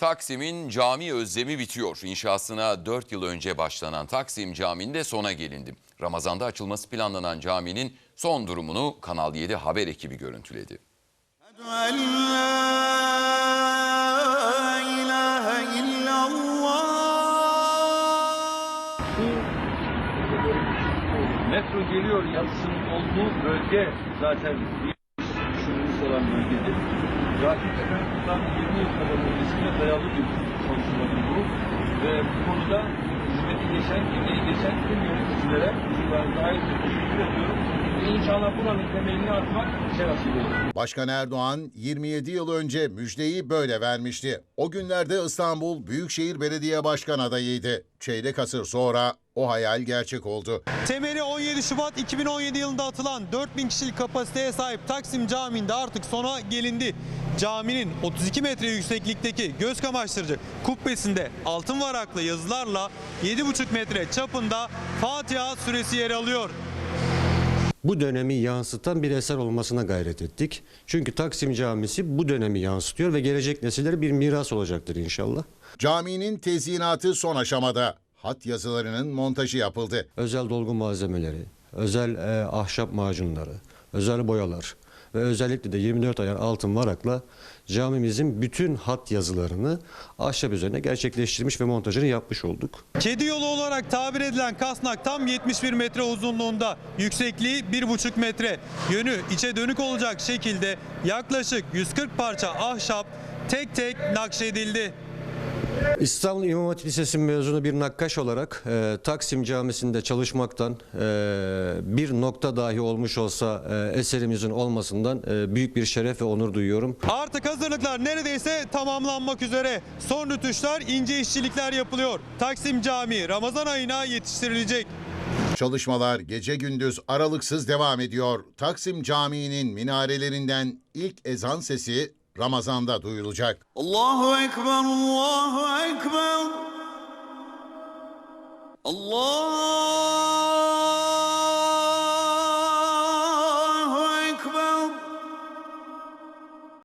Taksim'in cami özlemi bitiyor. İnşasına 4 yıl önce başlanan Taksim Camii'nde sona gelindi. Ramazan'da açılması planlanan caminin son durumunu Kanal 7 haber ekibi görüntüledi. Metro geliyor yazısının olduğu bölge zaten bir düşünülmüş olan bölgedir. Rakip Efendimiz'den 20 yıl kadar öncesine dayalı bir konuşmadır bu. Ve bu konuda hizmeti geçen, emeği geçen tüm yöneticilere, çocuklarımıza ayrıca teşekkür ediyorum. Ve İnşallah buranın temelini atmak bize nasip olur. Başkan Erdoğan 27 yıl önce müjdeyi böyle vermişti. O günlerde İstanbul Büyükşehir Belediye Başkan adayıydı. Çeyrek asır sonra o hayal gerçek oldu. Temeli 17 Şubat 2017 yılında atılan 4000 kişilik kapasiteye sahip Taksim Camii'nde artık sona gelindi. Caminin 32 metre yükseklikteki göz kamaştırıcı kubbesinde altın varaklı yazılarla 7,5 metre çapında Fatiha suresi yer alıyor. bu dönemi yansıtan bir eser olmasına gayret ettik. Çünkü Taksim Camisi bu dönemi yansıtıyor ve gelecek nesillere bir miras olacaktır inşallah. Caminin tezyinatı son aşamada. Hat yazılarının montajı yapıldı. Özel dolgu malzemeleri, özel e, ahşap macunları, özel boyalar ve özellikle de 24 ayar altın varakla camimizin bütün hat yazılarını ahşap üzerine gerçekleştirmiş ve montajını yapmış olduk. Kedi yolu olarak tabir edilen kasnak tam 71 metre uzunluğunda, yüksekliği 1,5 metre. Yönü içe dönük olacak şekilde yaklaşık 140 parça ahşap tek tek nakşedildi. İstanbul İmam Hatip Lisesi mezunu bir nakkaş olarak e, Taksim Camisi'nde çalışmaktan e, bir nokta dahi olmuş olsa e, eserimizin olmasından e, büyük bir şeref ve onur duyuyorum. Artık hazırlıklar neredeyse tamamlanmak üzere. Son rütuşlar, ince işçilikler yapılıyor. Taksim Camii Ramazan ayına yetiştirilecek. Çalışmalar gece gündüz aralıksız devam ediyor. Taksim Camii'nin minarelerinden ilk ezan sesi Ramazan'da duyulacak. Allahu Ekber, Allahu Ekber. Allah